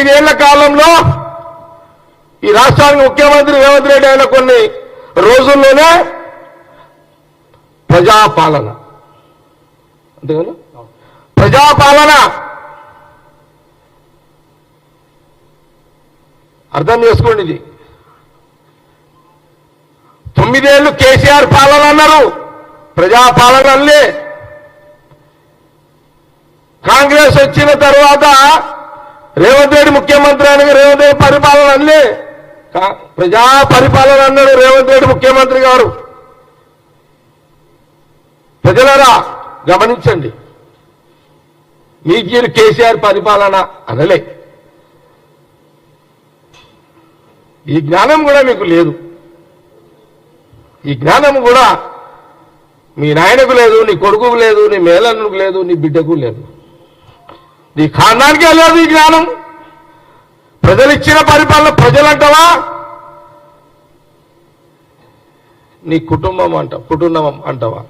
తొమ్మిదేళ్ళ కాలంలో ఈ రాష్ట్రానికి ముఖ్యమంత్రి రేవంత్ రెడ్డి అయిన కొన్ని రోజుల్లోనే ప్రజాపాలన. అంతేనా ప్రజాపాలన అర్థం చేసుకోండి ఇది. తొమ్మిదేళ్ళు కేసీఆర్ పాలన అన్నారు. ప్రజాపాలన కాంగ్రెస్ వచ్చిన తర్వాత రేవంత్ రెడ్డి ముఖ్యమంత్రి అని రేవంత్ రెడ్డి పరిపాలన అనలే ప్రజా పరిపాలన అన్నాడు రేవంత్ రెడ్డి ముఖ్యమంత్రి గారు. ప్రజలరా గమనించండి. మీకు కేసీఆర్ పరిపాలన అనలే. ఈ జ్ఞానం కూడా మీకు లేదు. ఈ జ్ఞానం కూడా మీ నాయనకు లేదు నీ కొడుకుకు లేదు నీ మేలన్నకు లేదు నీ బిడ్డకు లేదు. నీ ఖాందానికే లేదు ఈ జ్ఞానం. ప్రజలు ఇచ్చిన పరిపాలన ప్రజలంటావా? నీ కుటుంబం అంట కుటుంబం అంటావా?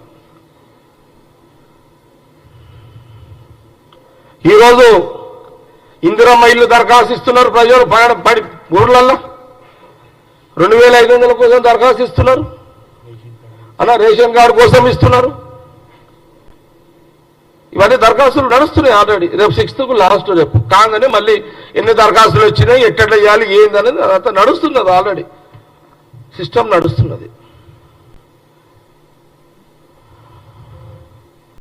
ఈరోజు ఇందిరమ్మ ఇల్లు దరఖాస్తు ఇస్తున్నారు ప్రజలు పడి పడి రెండు వేల ఐదు వందల కోసం దరఖాస్తు ఇస్తున్నారు. అలా రేషన్ కార్డు కోసం ఇస్తున్నారు. ఇవన్నీ దరఖాస్తులు నడుస్తున్నాయి ఆల్రెడీ. రేపు సిక్స్త్కు లాస్ట్ రేపు. కాగానే మళ్ళీ ఎన్ని దరఖాస్తులు వచ్చినాయి ఎక్కడ వేయాలి ఏందనేది అదంతా నడుస్తున్నది ఆల్రెడీ. సిస్టమ్ నడుస్తున్నది.